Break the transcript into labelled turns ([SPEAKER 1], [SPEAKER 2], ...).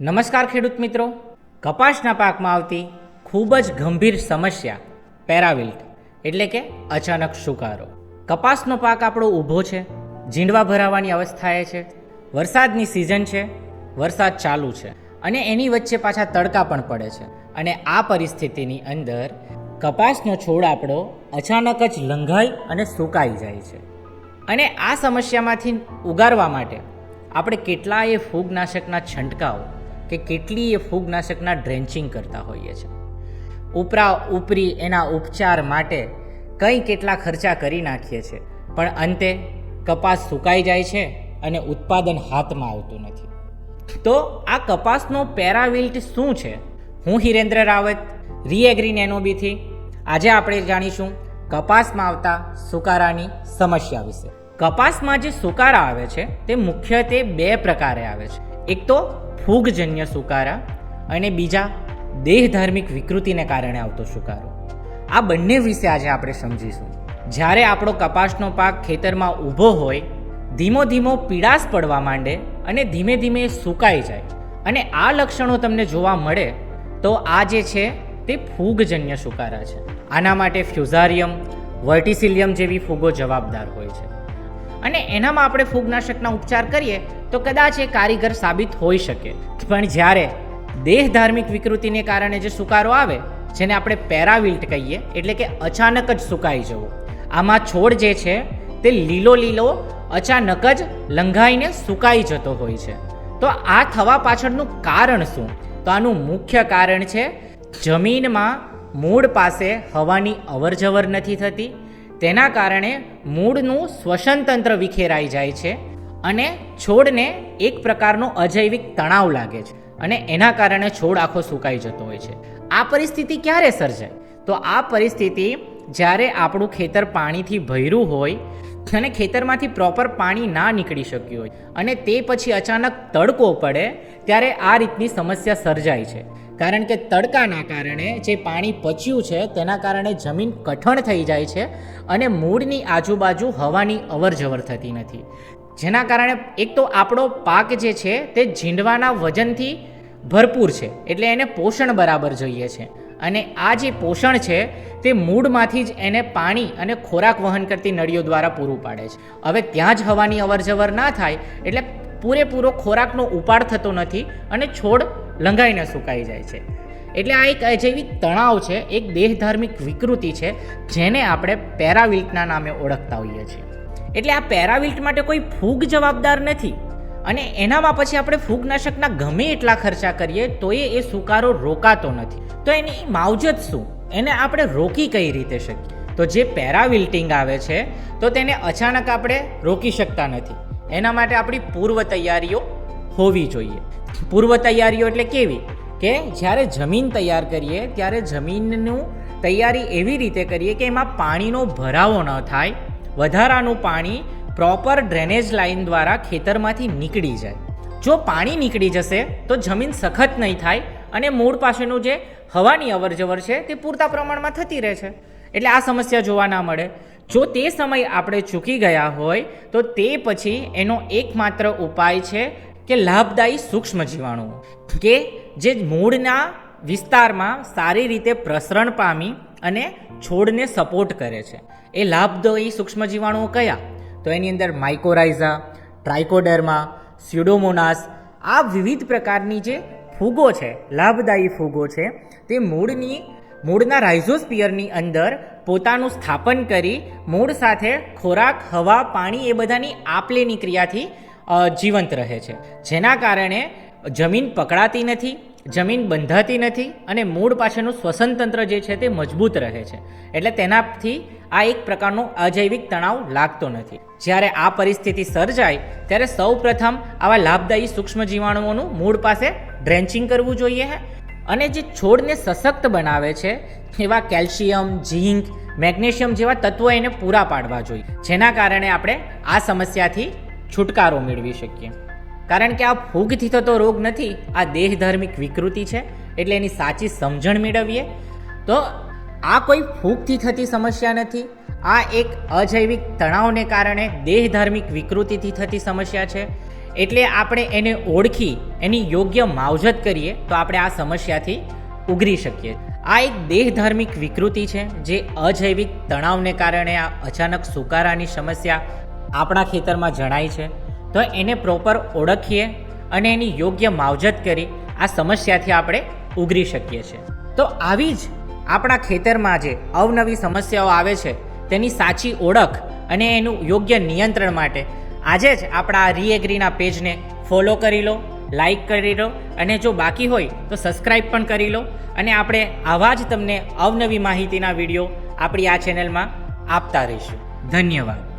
[SPEAKER 1] નમસ્કાર ખેડૂત મિત્રો. કપાસના પાકમાં આવતી ખૂબ જ ગંભીર સમસ્યા, પેરાવિલ્ટ, એટલે કે અચાનક સુકારો. કપાસનો પાક આપણો ઊભો છે, ઝીંડવા ભરાવાની અવસ્થાએ છે, વરસાદની સિઝન છે, વરસાદ ચાલુ છે, અને એની વચ્ચે પાછા તડકા પણ પડે છે. અને આ પરિસ્થિતિની અંદર કપાસનો છોડ આપણો અચાનક જ લંઘાઈ અને સુકાઈ જાય છે. અને આ સમસ્યામાંથી ઉગારવા માટે આપણે કેટલાય ફૂગનાશકના છંટકાવ કે કેટલીય ફૂગનાશકના ડ્રેન્ચિંગ કરતા હોઈએ છીએ ઉપરા ઉપરી એના ઉપચાર માટે કંઈ કેટલા ખર્ચા કરી નાખીએ છીએ પણ અંતે કપાસ સુકાઈ જાય છે અને ઉત્પાદન હાથમાં આવતું નથી. તો આ કપાસનો પેરાવિલ્ટ શું છે? હું હિરેન્દ્ર રાવત રીએગ્રીન એનોબીથી આજે આપણે જાણીશું કપાસમાં આવતા સુકારાની સમસ્યા વિશે. કપાસમાં જે સુકારા આવે છે, તે મુખ્યત્વે બે પ્રકારે આવે છે. એક તો ફૂગજન્ય સુકારા અને બીજા દેહ ધાર્મિક વિકૃતિને કારણે આવતો સુકારો. આ બંને વિશે આજે આપણે સમજીશું. જ્યારે આપણો કપાસનો પાક ખેતરમાં ઊભો હોય, ધીમો ધીમો પીડાશ પડવા માંડે અને ધીમે ધીમે સુકાઈ જાય અને આ લક્ષણો તમને જોવા મળે, તો આ જે છે તે ફૂગજન્ય સુકારા છે. આના માટે ફ્યુઝારિયમ, વર્ટિસિલિયમ જેવી ફૂગો જવાબદાર હોય છે. અને એનામાં આપણે ફૂગનાશકના ઉપચાર કરીએ તો કદાચ એ કારીગર સાબિત હોઈ શકે. પણ જ્યારે દેહ ધાર્મિક વિકૃતિને કારણે જે સુકારો આવે, જેને આપણે પેરાવિલ્ટ કહીએ, એટલે કે અચાનક જ સુકાઈ જવું. આમાં છોડ જે છે, તે લીલો લીલો, અચાનક જ લંઘાઈને સુકાઈ જતો હોય છે. તો આ થવા પાછળનું કારણ શું? તો આનું મુખ્ય કારણ છે, જમીનમાં મૂળ પાસે હવાની અવરજવર નથી થતી તેના કારણે મૂળનું શ્વસન તંત્ર વિખેરાઈ જાય છે અને છોડને એક પ્રકારનો અજૈવિક તણાવ લાગે છે અને એના કારણે છોડ આખો સુકાઈ જતો હોય છે. આ પરિસ્થિતિ ક્યારે સર્જાય? તો આ પરિસ્થિતિ જ્યારે આપણું ખેતર પાણીથી ભર્યું હોય અને ખેતરમાંથી પ્રોપર પાણી ના નીકળી શક્યું હોય અને તે પછી અચાનક તડકો પડે, ત્યારે આ રીતની સમસ્યા સર્જાય છે. કારણ કે તડકાના કારણે જે પાણી પચ્યું છે તેના કારણે જમીન કઠણ થઈ જાય છે અને મૂળની આજુબાજુ હવાની અવરજવર થતી નથી. જેના કારણે એક તો આપણો પાક જે છે તે ઝીંડવાના વજનથી ભરપૂર છે, એટલે એને પોષણ બરાબર જોઈએ છે. અને આ જે પોષણ છે તે મૂળમાંથી જ એને પાણી અને ખોરાક વહન કરતી નળીઓ દ્વારા પૂરું પાડે છે. હવે ત્યાં જ હવાની અવરજવર ના થાય એટલે પૂરેપૂરો ખોરાકનો ઉપાડ થતો નથી અને છોડ લંઘાઈને સુકાઈ જાય છે. એટલે આ એક અજૈવિક તણાવ છે, એક દેહધાર્મિક વિકૃતિ છે, જેને આપણે પેરાવિલ્ટના નામે ઓળખતા હોઈએ છીએ. એટલે આ પેરાવિલ્ટ માટે કોઈ ફૂગ જવાબદાર નથી. અને એનામાં પછી આપણે ફૂગનાશકના ગમે એટલા ખર્ચા કરીએ તો એ સુકારો રોકાતો નથી. તો એની માવજત શું? એને આપણે રોકી કઈ રીતે શકીએ? તો જે પેરાવિલ્ટિંગ આવે છે, તો તેને અચાનક આપણે રોકી શકતા નથી. એના માટે આપણી પૂર્વ તૈયારીઓ હોવી જોઈએ. પૂર્વ તૈયારીઓ એટલે કેવી? કે જ્યારે જમીન તૈયાર કરીએ, ત્યારે જમીનનું તૈયારી એવી રીતે કરીએ કે એમાં પાણીનો ભરાવો ન થાય, વધારાનું પાણી પ્રોપર ડ્રેનેજ લાઇન દ્વારા ખેતરમાંથી નીકળી જાય. જો પાણી નીકળી જશે, તો જમીન સખત નહીં થાય અને મૂળ પાસેનું જે હવાની અવરજવર છે, તે પૂરતા પ્રમાણમાં થતી રહે છે. એટલે આ સમસ્યા જોવા ના મળે. જો તે સમય આપણે ચૂકી ગયા હોય, તો તે પછી એનો એકમાત્ર ઉપાય છે કે લાભદાયી સૂક્ષ્મ જીવાણુઓ કે જે મૂળના વિસ્તારમાં સારી રીતે પ્રસરણ પામી અને છોડને સપોર્ટ કરે છે. એ લાભદાયી સૂક્ષ્મ જીવાણુઓ કયા? તો એની અંદર માઇકોરાઇઝા ટ્રાઇકોડર્મા સ્યુડોમોનાસ આ વિવિધ પ્રકારની જે ફૂગો છે, લાભદાયી ફૂગો છે, તે મૂળની, મૂળના રાઇઝોસ્પિયરની અંદર પોતાનું સ્થાપન કરી, મૂળ સાથે ખોરાક, હવા, પાણી એ બધાની આપલેની ક્રિયાથી જીવંત રહે છે. જેના કારણે જમીન પકડાતી નથી, જમીન બંધાતી નથી અને મૂળ પાછળનું શ્વસન તંત્ર જે છે તે મજબૂત રહે છે. એટલે તેનાથી આ એક પ્રકારનો અજૈવિક તણાવ લાગતો નથી. જ્યારે આ પરિસ્થિતિ સર્જાય, ત્યારે સૌ પ્રથમ આવા લાભદાયી સૂક્ષ્મ જીવાણુઓનું મૂળ પાસે ડ્રેન્ચિંગ કરવું જોઈએ અને જે છોડને સશક્ત બનાવે છે, એવા કેલ્શિયમ, ઝીંક, મેગ્નેશિયમ જેવા તત્વો એને પૂરા પાડવા જોઈએ. જેના કારણે આપણે આ સમસ્યાથી છુટકારો મેળવી શકીએ. કારણ કે આ ફૂગથી થતો રોગ નથી, આ દેહધાર્મિક વિકૃતિ છે, એટલે એની સાચી સમજણ મેળવીએ. તો આ કોઈ ફૂગથી થતી સમસ્યા નથી, આ એક અજૈવિક તણાવને કારણે દેહધાર્મિક વિકૃતિથી થતી સમસ્યા છે. એટલે આપણે એને ઓળખી, એની યોગ્ય માવજત કરીએ, તો આપણે આ સમસ્યાથી ઉગરી શકીએ. આ એક દેહધાર્મિક વિકૃતિ છે, જે અજૈવિક તણાવને કારણે આ અચાનક સુકારાની સમસ્યા આપણા ખેતરમાં જણાય છે, તો એને પ્રોપર ઓળખીએ અને એની યોગ્ય માવજત કરી આ સમસ્યાથી આપણે ઉગરી શકીએ છીએ. તો આવી જ આપણા ખેતરમાં જે અવનવી સમસ્યાઓ આવે છે, તેની સાચી ઓળખ અને એનું યોગ્ય નિયંત્રણ માટે આજે જ આપણા આ રીએગ્રીના પેજને ફોલો કરી લો લાઈક કરી લો અને જો બાકી હોય તો સબસ્ક્રાઈબ પણ કરી લો અને આપણે આવા જ તમને અવનવી માહિતીના વીડિયો આપણી આ ચેનલમાં આપતા રહીશું. ધન્યવાદ.